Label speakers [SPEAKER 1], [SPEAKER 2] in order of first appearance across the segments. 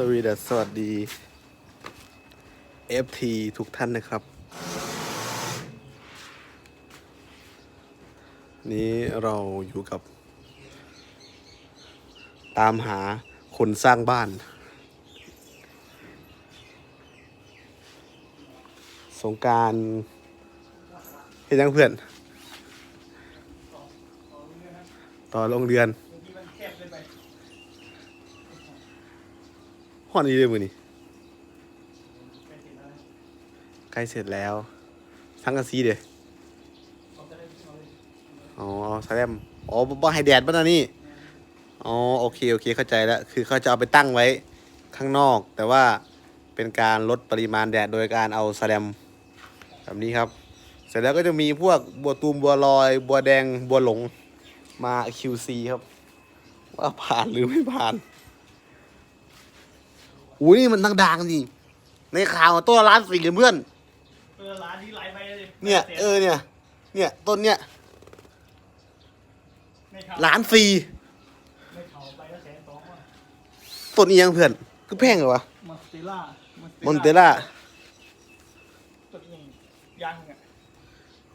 [SPEAKER 1] สวีดัสสวัสดี FT ทุกท่านนะครับ นี้เราอยู่กับ ตามหาคนสร้างบ้าน สงการเห็นยังเพื่อน ต่อโรงเรียน ห้อนนี้เลยมือนี่ใกล้เสร็จแล้วทั้งกระซีเด้อ๋อแสลมอ๋อบ่ให้แดดป่ะนะนี่ อ๋อ โอเค โอเค เข้าใจแล้ว คือเขาจะเอาไปตั้งไว้ข้างนอก แต่ว่าเป็นการลดปริมาณแดดโดยการเอาแสลมแบบนี้ครับ เสร็จแล้วก็จะมีพวกบัวตูมบัวลอย บัวแดง บัวหลง มา QC ครับ ว่าผ่านหรือไม่ผ่าน อุ้ยนี่มันดังๆจริงในข่าวตัวละล้านสี่เพื่อน
[SPEAKER 2] เออร้านนี้หลายใบเลย
[SPEAKER 1] เนี่ย เออเนี่ย เนี่ยต้นเนี่ย
[SPEAKER 2] ไม่เท่า
[SPEAKER 1] ล้านสี่
[SPEAKER 2] ไม่เท่าใบละแสนสองว่ะ
[SPEAKER 1] ต้นอีหยังเพื่อนคือแพงเหรอวะ
[SPEAKER 2] มอนสเตล่าม
[SPEAKER 1] อนเตล่า
[SPEAKER 2] ตัวนี้ยังอะ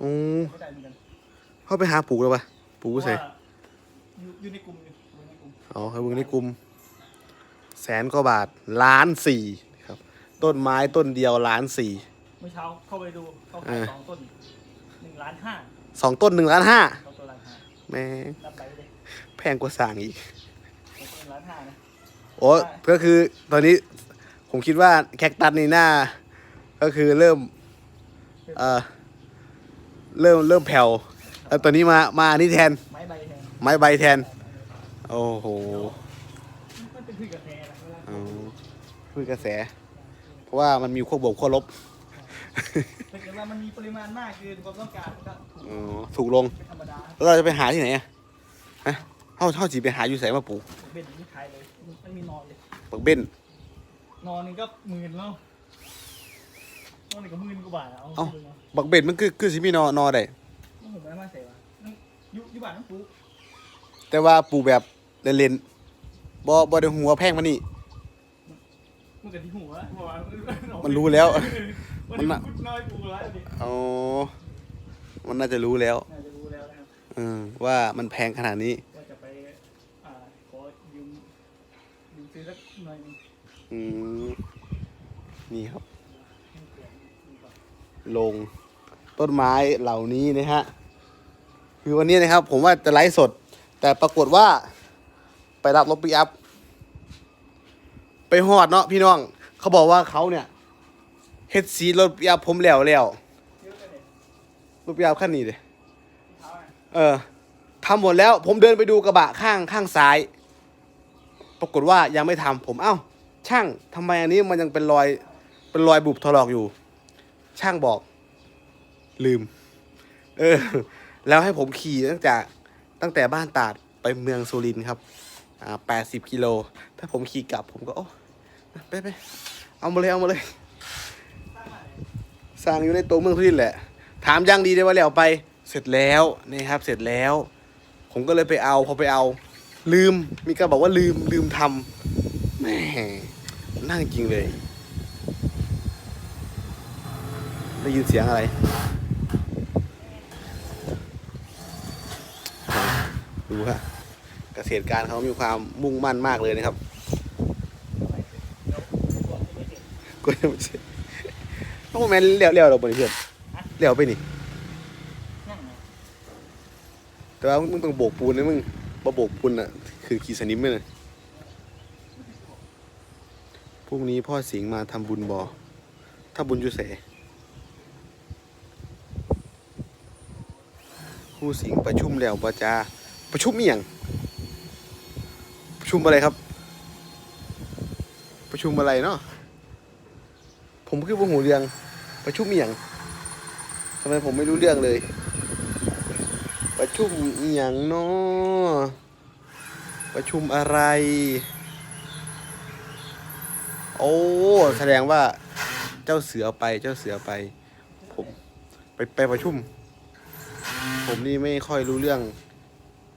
[SPEAKER 1] อืม
[SPEAKER 2] ไม่ได้เหมือนกัน
[SPEAKER 1] เข้าไปหาปลูกแล้วปะปลูก
[SPEAKER 2] เพราะ
[SPEAKER 1] ใส่
[SPEAKER 2] ว่าอยู่อยู่ในกลุ่มอยู่อยู่ในกลุ่ม
[SPEAKER 1] อ๋อให้เบิ่งในกลุ่ม แสนกว่าบาทล้านสี่ครับ ต้นไม้ต้นเดียวล้านสี่
[SPEAKER 2] เมื่อเช้าเข้าไปดูเขา
[SPEAKER 1] เอ
[SPEAKER 2] ขาย
[SPEAKER 1] อ
[SPEAKER 2] สองต้นหนึ่งล้านห้า
[SPEAKER 1] สองต้นหนึ่งล้านห้า
[SPEAKER 2] เขาตัวล้านห้า
[SPEAKER 1] แม่ง
[SPEAKER 2] รับไปเลย
[SPEAKER 1] แพงกว่าสั่งอีก
[SPEAKER 2] ผมเป็นล้านห้านะ
[SPEAKER 1] โอ้ก็คือตอนนี้ผมคิดว่าแคคตัสนี่หน้า ก็คือเริ่ม เอ่อ เริ่มเริ่มแผ่วแล้วตอนนี้มามาอันนี้แทน
[SPEAKER 2] ไม้ใบแทน
[SPEAKER 1] ไม้ใบแทน โอ้โห
[SPEAKER 2] มันเป็นพืชกาแฟนะเวลา
[SPEAKER 1] อ๋อ คือกระแส เพราะว่ามันมีขั้วบวกขั้วลบ
[SPEAKER 2] ถ้าเกิดว่ามันมีปริมาณมากเกินความต้องการมันก็ถูก
[SPEAKER 1] อ๋อถูกลง
[SPEAKER 2] เป็นธรรมดา
[SPEAKER 1] แล้วเราจะไปหาที่ไหนอะฮะเท่าเท่าจีไปหาอยู่ใส่มาปลูก
[SPEAKER 2] เป็นอย่างนี้ขายเลยมันมีนอนเลย
[SPEAKER 1] ปักเบ้น
[SPEAKER 2] นอนหนึงก็หมื่นแล้วนอนหนึงก็หมื่นกว่าบาทเอา
[SPEAKER 1] เอ้า
[SPEAKER 2] ไปเลย
[SPEAKER 1] ปักเบ้นมันคือคือสิมีนอนอได้
[SPEAKER 2] น้องผมไม่มาใส่วะน้องยุยุบานน้องปู
[SPEAKER 1] แต่ว่าปลูกแบบเล่นๆบ่บ่ได้หัวแพงมันนี่
[SPEAKER 2] มันกับที่หัวบอกว่า
[SPEAKER 1] มันรู้แล้ว
[SPEAKER 2] มั
[SPEAKER 1] มันน
[SPEAKER 2] น่ะ
[SPEAKER 1] น่ะ
[SPEAKER 2] น้อยปูแล้วดิ
[SPEAKER 1] อ๋อ มันน่าจะรู้แล้ว
[SPEAKER 2] น่าจะรู้แล้วนะครับ
[SPEAKER 1] เออว่ามันแพงขนาดนี้
[SPEAKER 2] ว่าจะไปอ่าขอยืมยืมซื้อสักหน่อยหนึง
[SPEAKER 1] อืมนี่ครับ
[SPEAKER 2] ให้เปลี่ยนดีกว่า
[SPEAKER 1] ลงต้นไม้เหล่านี้นะฮะ คือวันนี้นะครับ ผมว่าจะไลฟ์สด แต่ปรากฏว่าไปรับรถปิกอัพ ไปหอดเนาะพี่น้อง เขาบอกว่าเขาเนี่ยเฮ็ดสีรถปิกอัพผมแล้วแล้ว
[SPEAKER 2] ลยเนี่ย
[SPEAKER 1] รถปิกอัพคันนี้เลย
[SPEAKER 2] เอ
[SPEAKER 1] อทำหมดแล้ว ผมเดินไปดูกระบะข้างข้างซ้าย ปรากฏว่ายังไม่ทำผมเอ้า ช่างทำไมอันนี้มันยังเป็นรอยเป็นรอยบุบถลอกอยู่ ช่างบอก ลืม เออ แล้วให้ผมขี่ตั้งแต่ตั้งแต่บ้านตาดไปเมืองสุรินทร์ครับ อ่าแปดสิบกิโล ถ้าผมขี่กลับผมก็โอ้ ไปไปเอามาเลยเอามาเลย สร้างอยู่ในตัวเมืองสุรินแหละ ถามยังดีได้ว่าแล้วไป เสร็จแล้วนี่ครับ เสร็จแล้ว ผมก็เลยไปเอาพอไปเอา ลืม มีการบอกว่าลืมลืมทำแหม่นั่งจริงเลย ได้ยินเสียงอะไรดูฮะเกษตรการเขามีความมุ่งมั่นมากเลยนะครับ ก็ยังไม่เสร็จต้องแมนเลี้ยวเลี้ยวเราไปเพื่อนเลี้ยวไปนี่แต่ว่ามึงต้องโบกปูนนะมึงบ่โบกปูนอะ คือขี่สนิมเลยนะพรุ่งนี้พ่อสิงมาทำบุญบ่อถ้าบุญอยู่เสผู้สิงประชุมแล้วประจาประชุมเมียงประชุมอะไรครับ ประชุมอะไรเนาะ ผมคือผู้หูเรื่องประชุมเมียงทำไมผมไม่รู้เรื่องเลย ประชุมอหย่างเนาะประชุมอะไร โอ้แสดงว่าเจ้าเสือไปเจ้าเสือไป ผมไปไปประชุม ผมนี่ไม่ค่อยรู้เรื่อง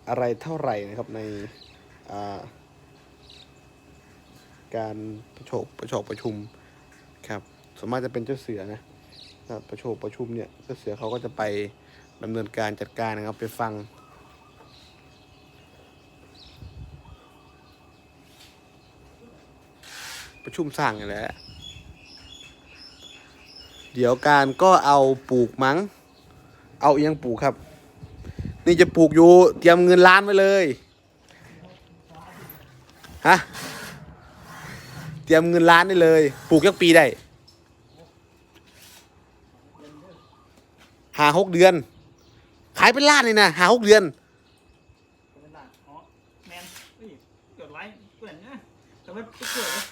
[SPEAKER 1] อะไรเท่าไหร่นะครับในอ่าการประชบประชบประชุมครับ ส่วนมากจะเป็นเจ้าเสือนะประชบประชุมเนี่ยเจ้าเสือเขาก็จะไปดำเนินการจัดการนะครับไปฟัง ประชุมสร้างอย่างแหละเดี๋ยวการก็เอาปลูกมั้ง เอาเอียงปลูกครับ นี่จะปลูกอยู่เตรียมเงินล้านไว้เลยฮะเตรียมเงินล้านได้เลย ปลูกยักปีได้ หาหกเดือน ขายเป็นล้านเลยนะหาหกเดือน
[SPEAKER 2] เป็นหลักอ๋อแมนเฮ้ยเกิดไรเกิดนี่ยแต่ว่เกิดเลย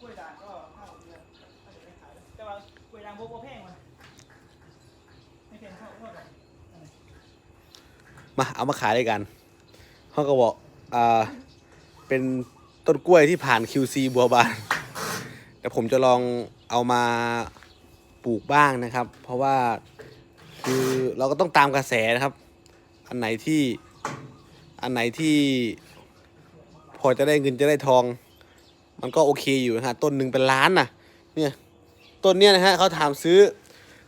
[SPEAKER 2] กล้วยด่างก็ห้าหกเดือนถ้าจะไม่ขายแต่ว่ากล้วยด่างโบโบแพงมาไม่แพงเท่าเท่าไหร่
[SPEAKER 1] มาเอามาขายด้วยกันเขาก็บอกอ่าเป็นต้นกล้วยที่ผ่าน QC บัวบานแต่ผมจะลองเอามา ปลูกบ้างนะครับ เพราะว่าคือเราก็ต้องตามกระแสนะครับ อันไหนที่อันไหนที่พอจะได้เงินจะได้ทอง มันก็โอเคอยู่นะฮะต้นหนึ่งเป็นล้านนะเนี่ยต้นเนี้ยนะฮะเขาถามซื้อ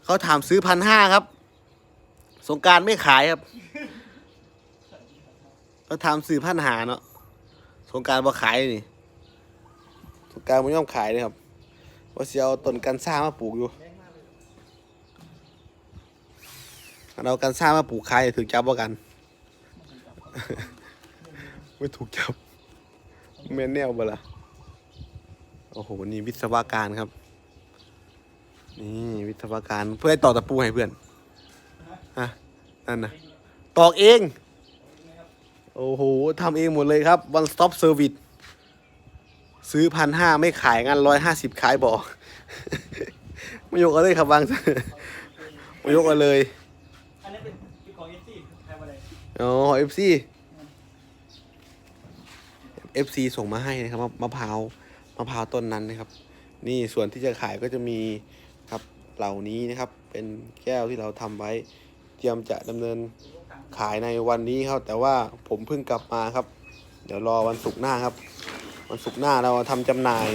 [SPEAKER 1] เขาถามซื้อพันห้าครับ สงการไม่ขายครับเราทำสื่อพันหาเนาะสงการบ่ขายนี่สงการไม่ยอมขายเลยครับว่าเสียเอาต้นกันซ่ามาปลูกอยู่อัน เอากันซ่างมาปลูกขายถึงจับว่ากัน ไม่ถูกจับแม่นแนวบ่ละโอ้โห นี่วิศวการครับ นี่วิศวการเพื่อให้ต่อตะปูให้เพื่อนฮะนั่นนะตอกเอง โอ้โหทำเองหมดเลยครับ one stop service ซื้อพันห้าไม่ขายงานร้อยห้าสิบขายบอกไม่ยกเอาเลยครับบางไม่ยกเอาเลย
[SPEAKER 2] อันนี้เป็นเป็นของเอสซี่ใครมาเลย
[SPEAKER 1] อ๋อ FC FC ส่งมาให้นะครับมะมะพร้าวมะพร้าวต้นนั้นนะครับ นี่ส่วนที่จะขายก็จะมีครับเหล่านี้นะครับ เป็นแก้วที่เราทำไว้เตรียมจะดำเนินขายในวันนี้ครับ แต่ว่าผมเพิ่งกลับมาครับ เดี๋ยวรอวันศุกร์หน้าครับ วันศุกร์หน้าเราทำจำหน่าย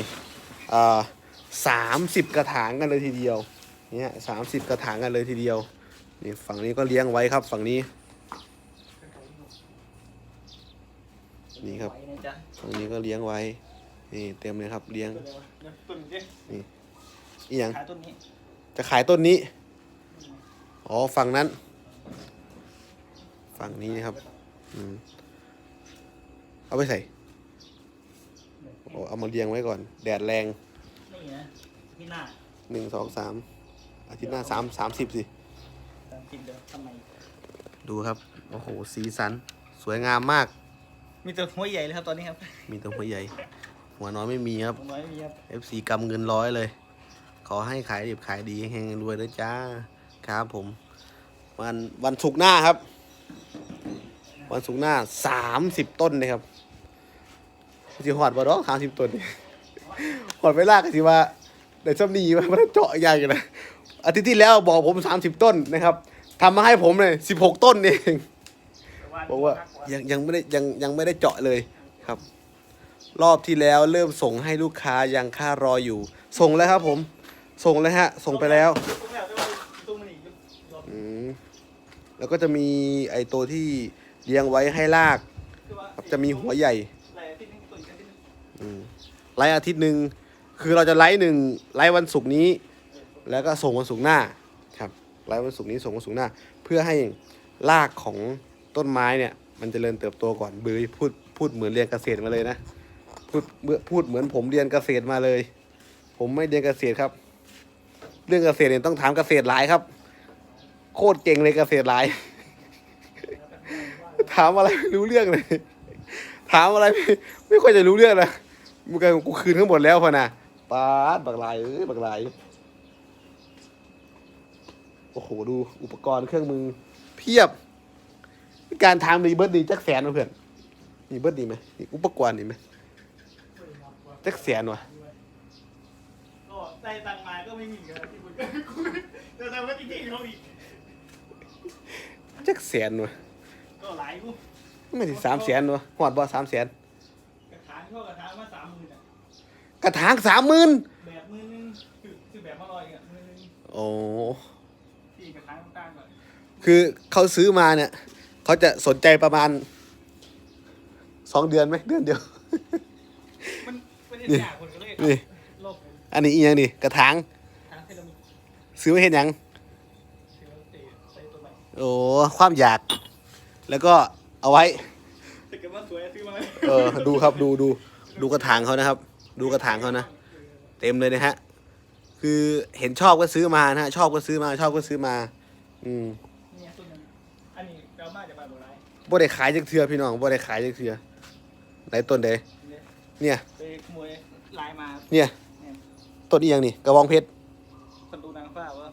[SPEAKER 1] สามสิบกระถางกันเลยทีเดียวเนี่ยสามสิบกระถางกันเลยทีเดียว นี่ฝั่งนี้ก็เลี้ยงไว้ครับฝั่งนี้ นี่ครับ
[SPEAKER 2] ไหวนะจ๊ะ
[SPEAKER 1] ฝั่งนี้ก็เลี้ยงไว้ นี่เต็มเลยครับเลี้ยง
[SPEAKER 2] ตัวเดียวเดี๋ยวต้นนี้
[SPEAKER 1] อีหยัง
[SPEAKER 2] ขายต้นนี้
[SPEAKER 1] จะขายต้นนี้ อ๋อฝั่งนั้น ฝั่งนี้นะครับ อืม เอาไปใส่โอ้เอามาเรียงไว้ก่อน แดดแรง
[SPEAKER 2] นี่นะพี่หน้า
[SPEAKER 1] หนึ่งสองสามอาทิตย์หน้าสามสามสิบสิ
[SPEAKER 2] ตาม กินเดี๋ยวทำไม
[SPEAKER 1] ดูครับ โอ้โห สีสัน สวยงามมาก
[SPEAKER 2] มีแต่หัวใหญ่เลยครับตอนนี้ครับ
[SPEAKER 1] มีตัวหัวใหญ่ หัวน้อยไม่มีครับ
[SPEAKER 2] หัวน้อยมีครับ
[SPEAKER 1] FC กำเงินร้อยเลย ขอให้ขายดิบขายดีแห่งๆรวยด้วยจ้า ครับผม วันวันศุกร์หน้าครับ วันศุกร์หน้าสามสิบต้นเลยครับสิหอดบ่ดอกสามสิบต้นนี่หอดเวลาก็สิว่าได้ซ้ำนีมามันเจาะใหญ่กันนะอาทิตย์ที่แล้วบอกผมสามสิบต้นนะครับ ทำมาให้ผมเลยสิบหกต้นเองบอกว่ายังยังไม่ได้ยังยังไม่ได้เจาะเลยครับ รอบที่แล้วเริ่มส่งให้ลูกค้ายังค่ารออยู่ ส่งแล้วครับผม ส่งแล้วฮะ ส่งไปแล้ว
[SPEAKER 2] ตรงแล้วแต่ว่าตรงมันอีกรอบ
[SPEAKER 1] อืมแล้วก็จะมีไอตัวที่เลี้ยงไว้ให้ลาก
[SPEAKER 2] คือว่า
[SPEAKER 1] ครับจะมีหัวใหญ่
[SPEAKER 2] หลายอาทิตย์นึงต้นกันที่นึง
[SPEAKER 1] อืมไลฟ์อาทิตย์หนึ่งคือเราจะไลฟ์หนึ่งไลฟ์วันศุกร์นี้ แล้วก็ส่งวันศุกร์หน้าครับ ไลฟ์วันศุกร์นี้ส่งวันศุกร์หน้า เพื่อให้รากของต้นไม้เนี่ยมันจเจริญเติบโตก่อนเบยพูดพูดเหมือนเรียนเกษตรมาเลยนะพูดเมื่อพูดเหมือนผมเรียนเกษตรมาเลย ผมไม่เรียนเกษตรครับ เรื่องเกษตรเนี่ยต้องถามเกษตรหลายครับ โคตรเก่งเลยเกษตรหลาย ถามอะไรไม่รู้เรื่องเลย ถามอะไรไม่ไม่ค่อยจะรู้เรื่องนะมึงกูคืนทั้งหมดแล้วพอนะปาดบักลายเอ้ยบักลาย โอ้โหดูอุปกรณ์เครื่องมือ เพียบ การทำดีเบิร์ดดีจักแสนวะเพื่อนมีเบิร์ดดีไหมมีอุปกรณ์ดีไหมจักแสนวะ
[SPEAKER 2] ก็ได้ตังค์มาก็ไม่มีกันที่คุณกูเดี๋ยวแต่ว่าจริงๆเขาอีก
[SPEAKER 1] จักแสนวะ
[SPEAKER 2] ก็หลายกู
[SPEAKER 1] ไม่ถึงสามแสนวะหอดบ่สามแสน
[SPEAKER 2] กระถางพ่อกระถางมาสามหมื่นอะ
[SPEAKER 1] กระถางสามหมื่น
[SPEAKER 2] แบบมือนึงคือคือแบบมาลอยอะมือนึง
[SPEAKER 1] โอ้
[SPEAKER 2] ที่กระถางต่างๆก่อน
[SPEAKER 1] คือเขาซื้อมาเนี่ยเขาจะสนใจประมาณสองเดือนไหมเดือนเดียว
[SPEAKER 2] มันเป็นเห็นยากคนก็เลย
[SPEAKER 1] นี่
[SPEAKER 2] โลก
[SPEAKER 1] อันนี้อีกอย่างนี่กระถาง
[SPEAKER 2] ทางเซรามิก
[SPEAKER 1] ซื้อไม่เห็นยัง
[SPEAKER 2] เซรามิกใส่ตัวใหม่
[SPEAKER 1] โอ้ความอยาก แล้วก็เอาไว้
[SPEAKER 2] แต่ก็ว่าสวยซื้อมาเลย
[SPEAKER 1] เออดูครับดูดูดูกระถางเขานะครับ ดูกระถางเขานะ เต็มเลยนะฮะ คือเห็นชอบก็ซื้อมานะฮะ ชอบก็ซื้อมา ชอบก็ซื้อมา อืม
[SPEAKER 2] เนี่ยต้นนึง อันนี้เรามาจากบ้านโบราณ
[SPEAKER 1] บ่ได้ขายจักเทือพี่น้องบ่ได้ขายจักเทือไหนต้นเด
[SPEAKER 2] เนี่ย
[SPEAKER 1] เนี่ย
[SPEAKER 2] ไปขโมยลายมา
[SPEAKER 1] เนี่ย
[SPEAKER 2] เนี่ย
[SPEAKER 1] ต้นอีหยังนี่กระบองเพชร
[SPEAKER 2] คนดูนางฟ้าว่า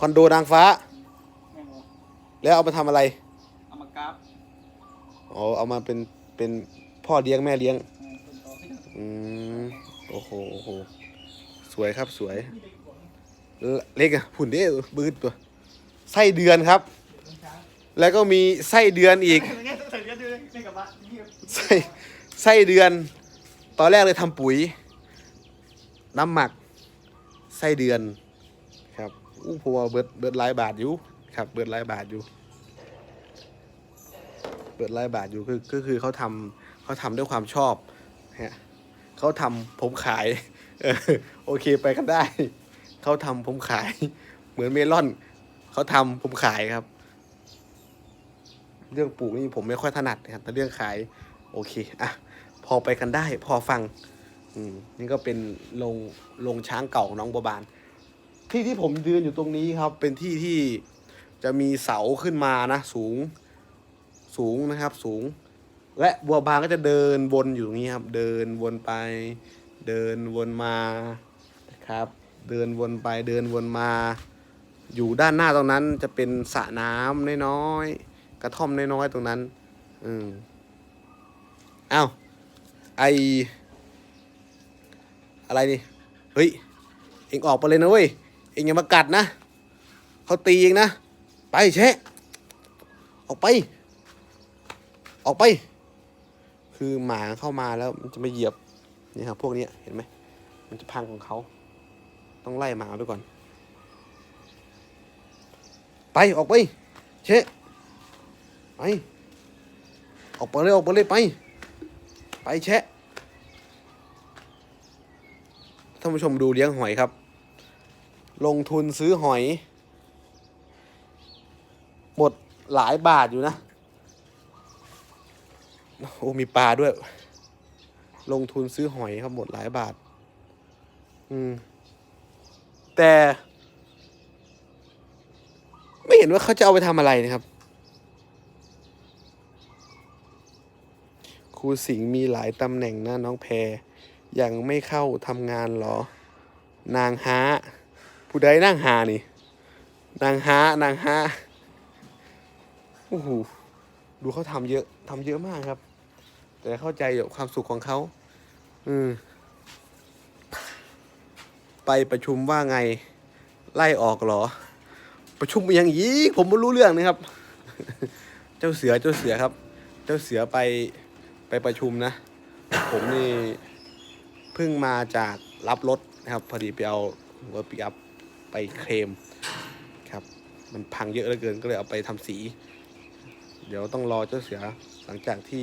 [SPEAKER 1] คอนโดนางฟ้า
[SPEAKER 2] แม่งวะ
[SPEAKER 1] แล้วเอามาทำอะไร
[SPEAKER 2] เอามากราฟ
[SPEAKER 1] อ๋อเอามาเป็นเป็นพ่อเลี้ยงแม่เลี้ยง
[SPEAKER 2] เออคนต่อให้ยัง
[SPEAKER 1] อืมโอ้โหโอ้โหสวยครับสวย
[SPEAKER 2] ที่ไปกด
[SPEAKER 1] เล็กอะผุ่นเด้บืดตัวไส้เดือนครับ
[SPEAKER 2] รองเท้า
[SPEAKER 1] แล้วก็มีไส้เดือนอีก
[SPEAKER 2] เนี่ยต้องใส่เยอะด้วยในกระบะนี่
[SPEAKER 1] ไส้ไส้เดือน ตอนแรกเลยทำปุ๋ย น้ำหมัก ไส้เดือน ครับอู้ผมว่าเบิดเบิดหลายบาทอยู่ ครับ เบิดหลายบาทอยู่ เบิดหลายบาทอยู่คือก็คือเขาทำเขาทำด้วยความชอบฮะเขาทำผมขายเออโอเคไปกันได้ เขาทำผมขาย เหมือนเมลอน เขาทำผมขายครับ เรื่องปลูกนี่ผมไม่ค่อยถนัดนะครับแต่เรื่องขายโอเคอะพอไปกันได้พอฟังอืมนี่ก็เป็นโรงโรงช้างเก่าของน้องบัวบาน ที่ที่ผมยืนอยู่ตรงนี้ครับ เป็นที่ที่จะมีเสาขึ้นมานะสูงสูงนะครับสูง และบัวบานก็จะเดินวนอยู่ตรงนี้ครับ เดินวนไป เดินวนมานะครับ เดินวนไปเดินวนมา อยู่ด้านหน้าตรงนั้นจะเป็นสระน้ำน้อยๆ กระท่อมน้อยๆตรงนั้น อืมอ้าวไออะไรนี่ เฮ้ย เอ็งออกไปเลยนะเว้ย เอ็งอย่ามากัดนะ เขาตีเองนะ ไปแชะ ออกไป ออกไป คือหมาเข้ามาแล้วมันจะมาเหยียบ นี่ครับพวกนี้เห็นไหม มันจะพังของเขา ต้องไล่หมาไปก่อน ไปออกไป เชะ ไปออกไปเลยออกไปเลยไป ไปแชะท่านผู้ชมดูเลี้ยงหอยครับ ลงทุนซื้อหอย หมดหลายบาทอยู่นะ โอ้มีปลาด้วย ลงทุนซื้อหอยครับหมดหลายบาท อืม แต่ ไม่เห็นว่าเขาจะเอาไปทำอะไรนะครับ ครูสิงห์มีหลายตำแหน่งนะน้องแพรยังไม่เข้าทำงานเหรอ นางฮาผู้ใดนั่งหานี่ นางฮานางฮาโอ้โหดูเขาทำเยอะทำเยอะมากครับ แต่เข้าใจความสุขของเขาอืมไปประชุมว่าไงไล่ออกเหรอ ประชุมอย่างอีกผมไม่รู้เรื่องนะครับ เจ้าเสือเจ้าเสือครับ เจ้าเสือไป ไปประชุมนะ ผมนี่เพิ่งมาจากรับรถนะครับ พอดีไปเอารถปิกอัพไปเคลมครับ มันพังเยอะเหลือเกินก็เลยเอาไปทำสี เดี๋ยวต้องรอเจ้าเสือหลังจากที่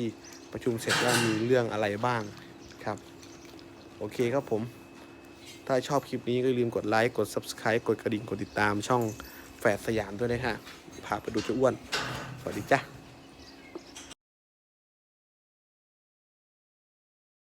[SPEAKER 1] ประชุมเสร็จว่ามีเรื่องอะไรบ้างครับ โอเคครับผม ถ้าชอบคลิปนี้ก็อย่าลืมกดไลค์กด Subscribe กดกระดิ่งกดติดตามช่องแฝดสยามด้วยนะฮะพาไปดูเจ้าอ้วน สวัสดีจ้ะ